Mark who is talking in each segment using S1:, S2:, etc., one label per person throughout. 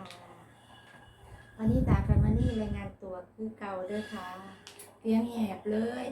S1: ค่ะวันนี้ตาแฟมิลี่รายงานตัวคือเก่าเด้อค่ะเสียงแหบเลย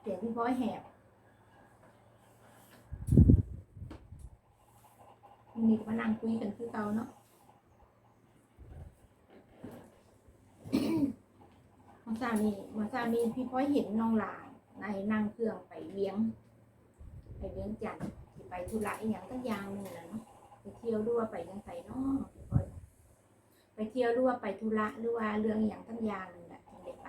S1: เสียงพี่บอยแหบวันนี้มานั่งคุยกันคือเก่าเนาะมาซานี้มาซานี้พี่พ้อยเห็นน้องหลานในนั่งเครื่องไปเลี้ยง ไปเลี้ยงจันทร์ไปธุระอีหยังตั้งอยางหนึ่งแหละเนาะไปเที่ยวด้วยไปยังไงเนาะ ไปเที่ยวด้วยไปธุระหรือว่าเรื่องอย่างตั้งยางหนึงแหละถึงได้ไป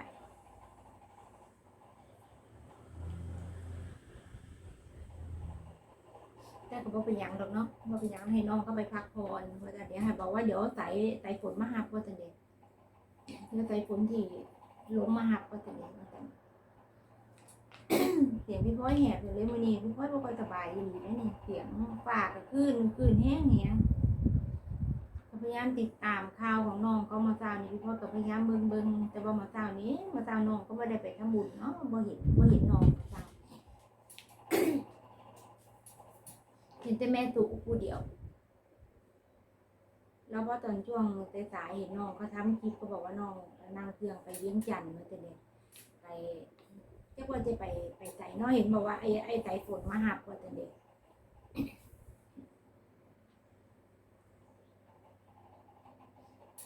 S1: แต่ก็บ่เป็นหยังดอกเนาะบ่เป็นหยังให้น้องก็ไปพักผ่อนว่าแต่เดี๋ยวให้บอกว่าเดี๋ยวใส่ใส่ฝนมาหับว่าแต่เด็กเดี๋ยวใส่ฝนที่ลงมาหับว่าแต่เด็กว่าแต่เสียงพี่พ้อยแหบอยู่เลยมือนี้พี่พ้อยบ่ค่อยสบายอยู่นี่นี่เสียงฝากก็ขึ้นขึ้นแห้งแหงก็พยายามติดตามข่าวของน้องเขามาเช้านี้พี่พ้อก็พยายามเบิ่งเบิ่งแต่ว่ามาเช้านี้มาเช้าน้องก็บ่ได้ไปทำบุญเนาะบ่เห็นบ่เห็นน้องเช้าเห็นแต่แม่ตุกผู้เดียวแล้วพอตอนช่วงสายเห็นน้องเขาทำคลิปก็บอกว่าน้องนั่งเครื่องไปเลี้ยงจันทร์มาแต่เนี่ยไปเรียกว่าจะไปไปใส่น้องเห็นบอกว่าไอ้ไอ้สายฝนมาหับว่าแต่เด็ก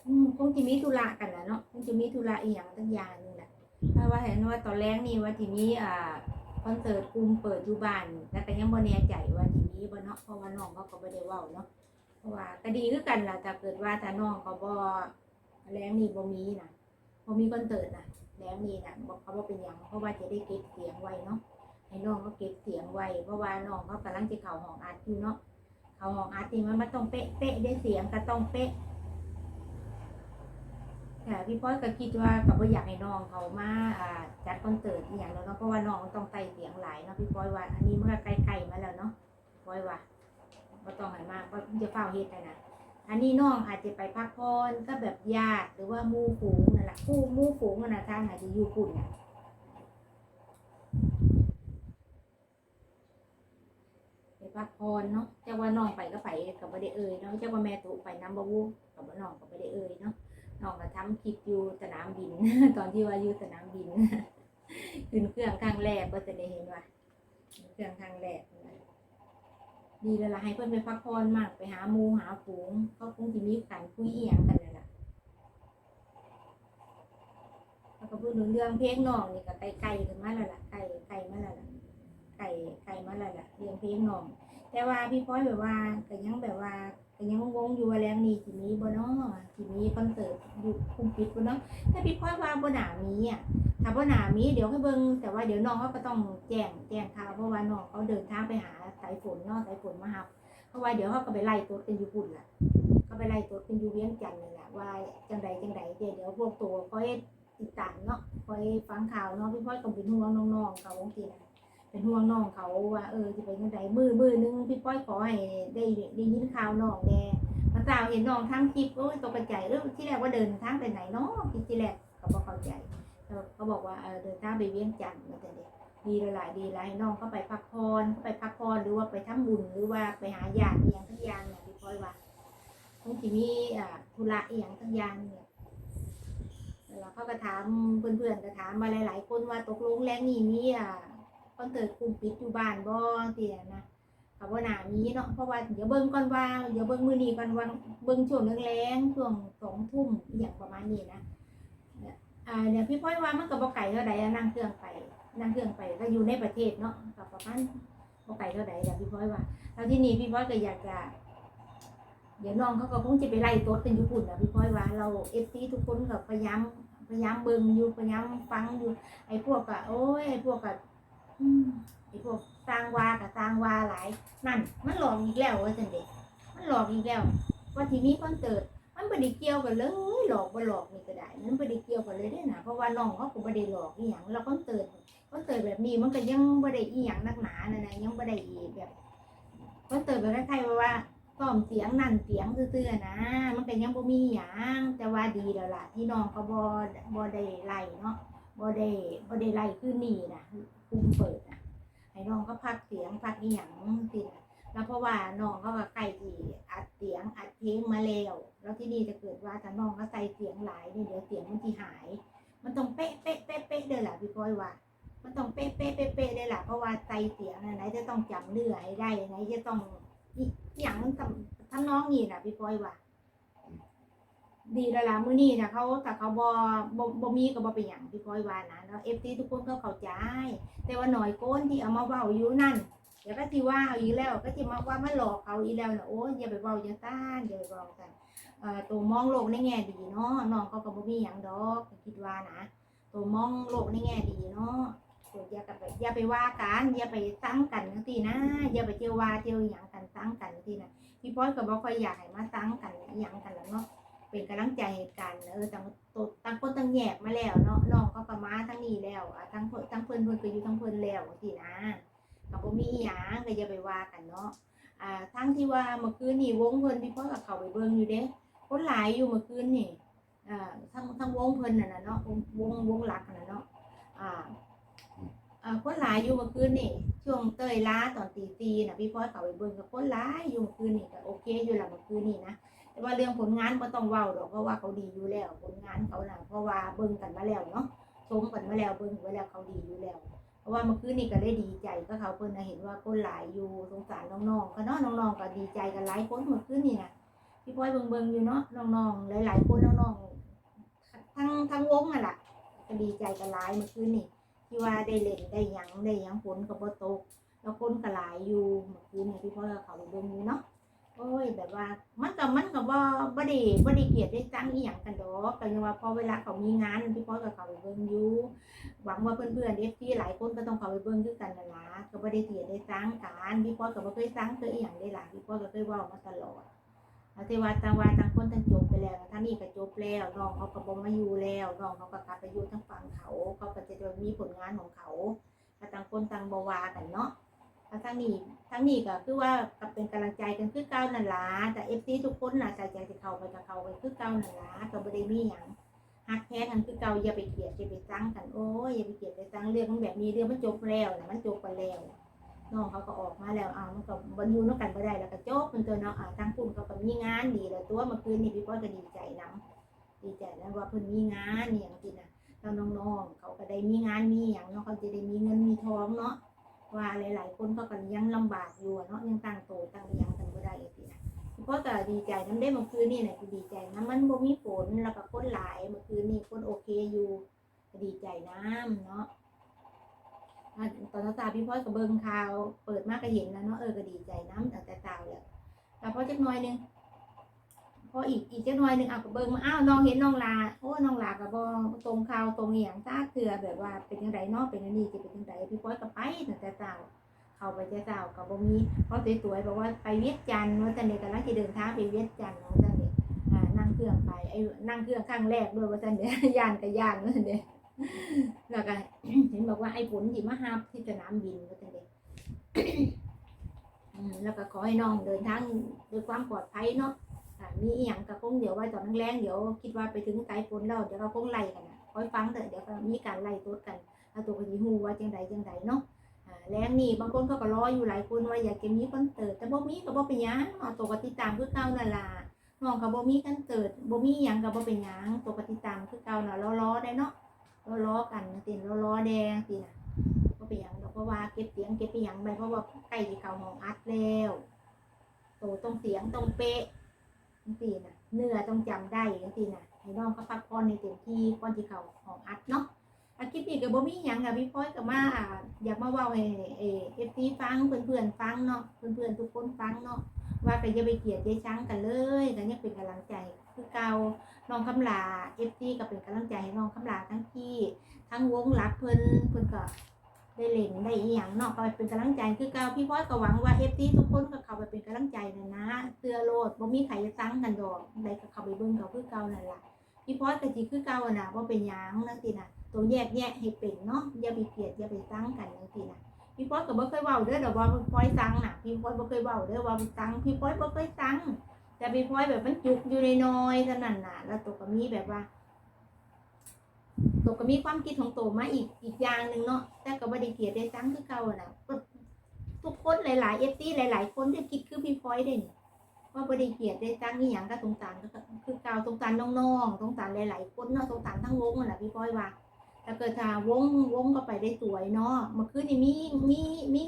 S1: อืมคงจะมีธุระกันนะเนาะคงจะมีธุระอีกอย่างตั้งอย่างนึงแหละเพราะว่าเห็นว่าตอนแรกนี่ว่าทีนี้อ่าคอนเสิร์ตกลุ่มเปิดอยู่บ้านแต่ก็ยังบ่แน่ใจว่าสิมีบ่เนาะเพราะว่าน้องเขาก็บ่ได้เว้าเนาะเพราะว่าก็ดีคือกันล่ะถ้าเกิดว่าถ้าน้องเขาบ่แรงนี่บ่มีนะบ่มีคอนเสิร์ตนะแรงนี่นะบอกเขาบ่เป็นหยังเพราะว่าจะได้เก็บเสียงไว้เนาะให้น้องเขาเก็บเสียงไว้เพราะว่าน้องเขากำลังจะเข้าห้องอัดอยู่เนาะเข้าห้องอัดนี่มันมันต้องเป๊ะเป๊ะได้เสียงก็ต้องเป๊ะ ค่ะพี่ป้อยก็คิดว่าก็บ่อยากให้น้องเขามาอ่าจัดคอนเสิร์ตอหย่างแล้วเนาะเพราะว่าน้องต้องไต่เสียงหลายเนาะพี่ป้อยว่าอันนี้มันก็ไกลๆมาแล้วเนาะป้อยว่าบ่ต้องให้มากก็จะเฝ้าเฮ็ดได้นะอันนี้น้องอาจจะไปพักผ่อนก็แบบญาติหรือว่าหมู่ฝูงนั่นแหละผู้หมู่ฝูงนั่นนะทางอาจจะอยู่ปุ่นน่ะไปพักผ่อนเนาะเจ้าว่าน้องไปก็ไปกับบ่ได้เอ่ยเนาะเจ้าว่าแม่ตุไปน้ำบ่วูกับว่น้องก็บ่ได้เอ่ยเนาะ น้องก็ทำคลิปอยู่สนามบิน ตอนที่ว่าอยู่สนามบินขึ้นเครื่องครั้งแรกก็จะได้เห็นว่าขึ้นเครื่องครั้งแรกดีแล้วล่ะให้เพื่อนไปพักผ่อนมากไปหามูหาฝูงเขาคงจะมีกันคุยเอียงกันนั่นแหละแล้วก็พูดถึงเรื่องเพลงน้องนี่ก็ไกลไกลขึ้นมาแล้วล่ะไกลไกลมาแล้วล่ะไกลไกลมาแล้วล่ะเรื่องเพลงน้อง แต่ว่าพี่พ้อยแบบว่าก็ยังแบบว่า ก็ยังงงอยู่ว่าแล้วนี่สิมีบ่เนาะสิมีคอนเสิร์ตอยู่คุมปิดบ่เนาะแต่พี่พ้อยว่าบ่น่ามีอะถ้าบ่น่ามีเดี๋ยวให้เบิ่งแต่ว่าเดี๋ยวน้องเขาก็ต้องแจ้งแจ้งข่าวเพราะว่าน้องเขาเดินทางไปหาสายฝนเนาะสายฝนมารับเพราะว่าเดี๋ยวเขาก็ไปไล่ตัวกันอยู่พุ่นล่ะก็ไปไล่ตัวกันอยู่เวียงจันทน์นี่แหละว่าจังใดจังใดเดี๋ยวเดี๋ยวพวกตัวคอยติดตามเนาะคอยฟังข่าวเนาะพี่พ้อยก็เป็นห่วงน้องๆเขาจริงๆนะ เป็นห่วงน้องเขาว่าเออจะเป็นยังไงมือมือนึงพี่ป้อยขอให้ได้ได้ยินข่าวน้องแน่มาสาวเห็นน้องทั้งคลิปโอ้ยตกใจเรื่อที่แรกว่าเดินทางไปไหนเนาะที่ที่แรกเขาบอกเข้าใจเขาเขาบอกว่าเออเดินทางไปเวียงจันทน์มาแต่เด็กดีหลายดีหลายน้องเขาไปพักผ่อนเขาไปพักผ่อนหรือว่าไปทำบุญหรือว่าไปหาญาติอหย่างทุกอย่างเนี่ยพี่ป้อยว่าคงจะมีอ่าธุระอหย่างทุกอย่างเนี่ยแล้วเขาก็ถามเพื่อนๆก็ถามมาหลาย ๆ คนว่าตกลงแรงนี่มีอ่า คอนเสิร์ตกลุ่มปิดอยู่บ้านบ่เตียนะเขาบ่น่ามีเนาะเพราะว่าเดี๋ยวเบิ่งก่อนว่าเดี๋ยวเบิ่งมือนี้ก่อนว่าเบิ่งช่วงแรงๆช่วงสองทุ่มอย่างประมาณนี้นะเนี่ยอ่าเดี๋ยวพี่พ้อยว่ามันก็บ่ไกลเท่าใดนั่งเครื่องไปนั่งเครื่องไปก็อยู่ในประเทศเนาะก็ประมาณบ่ไกลเท่าใดเดี๋ยวพี่พ้อยว่าแล้วที่นี่พี่พ้อยก็อยากจะเดี๋ยวน้องเขาก็คงจะไปไล่ตดกันอยู่ปุ่นนะพี่พ้อยว่าเรา FC ทุกคนก็พยายามพยายามเบิ่งอยู่พยายามฟังอยู่ไอ้พวกก็โอ้ยไอ้พวกก็ อืมไอ้พวกสร้างวากับสร้างวาหลาย นั่น มันหลอกอีกแล้วว่าจังเด็กมันหลอกอีกแล้ว ว่าที่มีคอนเสิร์ตมันไม่ได้เกี่ยวกันเลยหลอกบ่หลอกนี่ก็ได้มันไม่ได้เกี่ยวกันเลยเด้นะเพราะว่าน้องเขาก็ไม่ได้หลอกอีหยังแล้วคอนเสิร์ตคอนเสิร์ตแบบนี้มันก็ยังไ่ได้อีหยังนักหนานะนะยังไ่ได้อีแบบคอนเสิร์ตแบบคล้ายๆว่าว่าซ้อมเสียงนั่นเสียงซื่อๆนะ มันก็ยังบ่มีหยังแต่ว่าดีแล้วล่ะที่น้องเขาบ่บ่ได้ไล่เนาะ บ่ได้บ่ได้ไล่คือนี่นะคุมเปิดนะให้น้องก็พักเสียงพักอีหยังสินะแล้วเพราะว่าน้องเขาก็ใกล้ที่อัดเสียงอัดเพลงมาแล้วแล้วที่นี่จะเกิดว่าถ้าน้องเขาใส่เสียงหลายเนี่ยเดี๋ยวเสียงมันที่หาย มันต้องเป๊ะเป๊ะเป๊ะเป๊ะเด้อล่ะพี่ก้อยว่า มันต้องเป๊ะเป๊ะเป๊ะเป๊ะเลยล่ะเพราะว่าใส่เสียงไหนจะต้องจำเนื้อให้ได้ไหนจะต้องอีกอย่างทำทำน้องนี่นะพี่ก้อยว่า ดีแล้วล่ะมื้อนี้ถ้าเขาถ้าเขาบ่บ่บ่มีก็บ่เป็นหยังพี่ก้อยว่านะแล้ว FT ทุกคนก็เข้าใจ แต่ว่าหน่อยโก้นที่เอามาเว้าอยู่นั่นเดี๋ยวก็สิว่าเอาอีกแล้วก็สิมาว่ามาหลอกเขาอีกแล้วนะโอ้ยอย่าไปเว้าอย่าต้านอย่าไปเว้ากันเอ่อตัวมองโลกในแง่ดีเนาะน้องเขาก็บ่มีหยังดอกคิดว่านะตัวมองโลกในแง่ดีเนาะอย่ากับอย่าไปว่ากันอย่าไปตั้งกันจังซี่นะอย่าไปเที่ยวว่าเที่ยวหยังกันตั้งกันจังซี่นะพี่ป้อยก็บ่ค่อยอยากให้มาตั้งกันอิหยังกันแล้วเนาะ เป็นกำลังใจให้กันเออต่างต่างคนต่างแยกมาแล้วเนาะน้องก็ประมาทั้งนี้แล้วอะทั้งเพิ่นทั้งเพิ่นเพิ่นก็อยู่ทั้งเพิ่นแล้วจังซี่นะก็บ่มีหยังก็อย่าไปว่ากันเนาะอ่าทั้งที่ว่าเมื่อคืนนี่วงเพิ่นพี่พ่อกับเขาไปเบิ่งอยู่เด้คนหลายอยู่เมื่อคืนนี่อ่าทั้งทั้งวงเพิ่นน่ะนะเนาะวงวงหลักน่ะเนาะอ่าอ่าคนหลายอยู่เมื่อคืนนี่ช่วงเต้ยล้าตอนตีตีน่ะพี่พ่อเขาไปเบิ่งกับคนหลายอยู่เมื่อคืนนี่ก็โอเคอยู่ละเมื่อคืนนี่นะ ว่าเรื่องผลงานบ่ต้องเว้าดอกเพราะว่าเขาดีอยู่แล้ว ผลงานเขาน่ะเพราะว่าเบิ่งกันมาแล้วเนาะชมกันมาแล้วเบิ่งไว้แล้วเขาดีอยู่แล้ว เพราะว่าเมื่อคืนนี่ก็ได้ดีใจก็เขาเพิ่นเห็นว่าคนหลายอยู่สงสารน้องๆก็เนาะน้องๆก็ดีใจกันหลายคนเมื่อคืนนี่นะพี่พ้อยเบิ่งเบิ่งอยู่เนาะน้องๆหลายๆคนน้องๆทั้งทั้งวงน่ะล่ะก็ดีใจกันหลายเมื่อคืนนี่ที่ว่าได้เล่นได้หยังได้หยังฝนก็บ่ตกแล้วคนก็หลายอยู่เมื่อคืนนี่พี่พ้อยเขาเบิ่งอยู่เนาะ โอ้ยแบบว่า มันก็มันก็บ่บ่ได้บ่ได้เกลียดได้จังอีหยังกันดอกก็ยังว่าพอเวลาเขามีงานพี่พ้อยก็เขาไปเบิ่งอยู่หวังว่าเพื่อนๆเอฟซีหลายคนก็ต้องเขาไปเบิ่งด้วยกันนั่นล่ะก็บ่ได้เสียได้สร้งการพี่พ่อก็บ่เคยสร้งเคยอีหยังได้ล่ะพี่พ่อก็เคยเว้ามาตลอดเอาแต่ว่าต่างว่าต่างคนต่างจบไปแล้วท่างนี้ก็จบแล้วน้องเขาก็บ่มาอยู่แล้วน้องเขาก็กลับไปอยู่ทางฝั่งเขาเขาก็จะมีผลงานของเขาก็ต่างคนต่างบ่ว่ากันเนาะ ถ้าทางนี้ทางนี้ก็คือว่าก็เป็นกำลังใจกันคือเก่านั่นล่ะแต่ FC ทุกคนน่ะใจใจสิเข้าไปกับเขาไปคือเก่านั่นล่ะก็บ่ได้มีหยังฮักแท้กันคือเก่าอย่าไปเกลียดอย่าไปซังกันโอ้ยอย่าไปเกลียดไปซังเรื่องมันแบบนี้เรื่องมันจบแล้วนะมันจบไปแล้วน้องเขาก็ออกมาแล้วเอามันก็บรรยุนกันบ่ได้แล้วก็จบมันตัวเนาะอ่าทางคุณเขาก็มีงานดีแล้วตัวเมื่อคืนนี่พี่ป้อยก็ดีใจนํดีใจนะว่าเพิ่นมีงานเนี่ยจริงนะแล้วน้องๆเขาก็ได้มีงานมีอย่างเนาะเขาจะได้มีเงินมีทองเนาะ ว่าหลาย ๆ คนเขาก็ยังลำบากอยู่เนาะยังตั้งโตตั้งยังกันบ่ได้จริงนะก็ก็ดีใจน้ำได้เมื่อคืนนี่นะคือดีใจนะมันบ่มีฝนแล้วก็คนหลายเมื่อคืนนี่คนโอเคอยู่ก็ดีใจน้ำเนาะอะตอนตาพี่พ่อยกับเบิงข่าว เปิดมากก็เห็นแล้วเนาะเออก็ดีใจน้ำแต่แต่ตาแล้วแต่พอจักหน่อยนึง พออีกอีกจักหน่อยหนึ่งเอากับเบิงมาอ้าวน้องเห็นน้องลาโอ้น้องลากับบ่ตรงข่าวตรงอหย่างตาเถื่อแบบว่าเป็นยังไงเนาะเป็นนนี้จะเป็นยังไงพี่พ่อยก็ไปแต่แต่ตาเข้าไปเจ้าเจ้ากับบ่มีเพราะสวยๆบอกว่าไปเวียดจันทร์ว่าจันเด็กกำลังจะเดินทางไปเวียดจันทร์ว่าจันเด็กนั่งเครื่องไปไอ้นั่งเครื่องครั้งแรกด้วยว่าจันเด็กยานกับยานว่าจันเด็กแล้วก็เห็นบอกว่าไอ้ผลที่มาหาที่สนามบินว่าจันเด็กแล้วก็ขอให้น้องเดินทางด้วยความปลอดภัยเนาะ อ่ามีอีหยังก็คงเดี๋ยวว่าตอนแรงๆเดี๋ยวคิดว่าไปถึงไกลฝนแล้วเดี๋ยวเราคงไล่กันนะคอยฟังเถอะเดี๋ยวก็มีการไล่ตัวกันเอาตัวกันยีฮูว่าจังใดจังใดเนาะแรงนี่บางคนเขาก็รออยู่หลายคนว่าอยากจะมีคอนเสิร์ตแต่บ่มีก็บ่เป็นหยังเอาตัวก็ติตามคือเก่านั่นล่ะน้องก็บ่มีคอนเสิร์ตบ่มีหยังก็บ่เป็นหยังตัวก็ติตามคือเก่าน่ะรอๆได้เนาะรอๆกันติรอๆแดงสิน่ะบ่เป็นหยังดอกเพราะว่าเก็บเสียงเก็บไปหยังไปเพราะว่าใกล้สิเข้าห้องอัดแล้วโตต้องเสียงต้องเป๊ะ จังซี่น่ะเนื้อต้องจำได้จังซี่น่ะให้น้องเขาพักผ่อนในเต็มที่ก่อนที่เขาห้องอัดเนาะอาคลิปนี้ก็บ่มีหยังค่ะพี่พ้อยก็มาอ่าอยากมาเว้าให้เอเอฟซีฟังเพื่อนๆฟังเนาะเพื่อนๆทุกคนฟังเนาะว่าก็อย่าไปเกลียดอย่าชังกันเลยก็ยังเป็นกำลังใจคือเก่าน้องคำลาเอฟซีก็เป็นกำลังใจให้น้องคำลาทั้งพี่ ทั้งวงรักเพิ่นเพิ่นก็ ได้เล่นได้อีหยังเนาะก็เป็นกำลังใจคือเก่าพี่พ้อยก็หวังว่าเอฟซีทุกคนก็เข้าไปเป็นกำลังใจนะนะเตือโลดบ่มีใครจะซังกันดอกได้ก็เข้าไปเบิ่งเขาคือเก่านั่นล่ะพี่พ้อยก็สิคือเก่าอะนะบ่เป็นหยังจังซี่น่ะตัวแยกแยะให้เป็นเนาะอย่าไปเกลียดอย่าไปตั้งกันจังซี่นะพี่ป้อยก็บ่เคยเว้าเด้อดอกว่าพี่ป้อยตั้งน่ะพี่ป้อยบ่เคยเว้าเด้อว่าตั้งพี่ป้อยบ่เคยตั้งแต่พี่ป้อยแบบมันจุกอยู่ในน้อยเท่านั้นน่ะ แล้วตัวก็มีแบบว่า ตัวก็มีความคิดของตัวมาอีกอีกอย่างหนึ่งเนาะแต่ก็บ่ได้เกียดได้ตั้งคือเก่าน่ะทุกคนหลายๆเอฟซีหลาย ๆ คนที่คิดคือพี่พลอยเด่นว่าบริเกียรได้ตั้งนี่อย่างก็สงสารก็คือเก่าสงสารน้องๆสงสารหลายๆคนเนาะสงสารทั้งวงน่ะพี่พลอยว่าถ้าเกิดถ้าวงวงก็ไปได้สวยเนาะเมื่อคืนนี่มีมีมี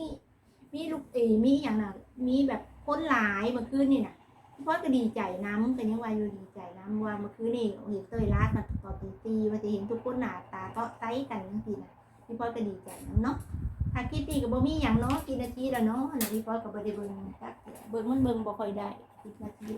S1: มีลูกเอมีอย่างน่ะมีแบบคนหลายเมื่อคืนนี่น่ะพี่พลอยก็ดีใจน้ำเป็นยังว่าอยู่ดีใจน้ำว่าเมื่อคืนนี่เห็นเตยลาดมาตอน ตีตีว่าจะเห็นทุกคนหน้าตาก็ไซกันจริงๆนะพี่พลอยก็ดีใจน้ำเนาะถ้าคลิปนี้ก็บ่มีหยังเนาะกี่นาทีแล้วเนาะนะพี่ปอยก็บ่ได้เบิ่งจักเทื่อเบิ่งมันเบิ่งบ่ค่อยได้สิบนาที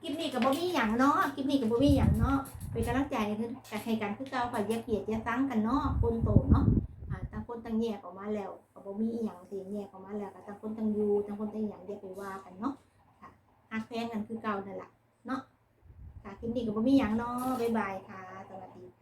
S1: คลิปนี้ก็บ่มีหยังเนาะคลิปนี้ก็บ่มีหยังเนาะเป็นกำลังใจคือการให้กันคือเก่าค่ะอย่าเกลียดอย่าซังกันเนาะคนโตเนาะอ่าต่างคนต่างแยกออกมาแล้วก็บ่มีอีหยังสิแยกออกมาแล้วก็ต่างคนต่างอยู่ต่างคนต่างหยังอย่าไปว่ากันเนาะค่ะฮักแพงกันคือเก่านั่นล่ะเนาะ ค่ะคลิปนี้ก็บ่มีหยังเนาะบ๊ายบายค่ะ สวัสดีค่ะ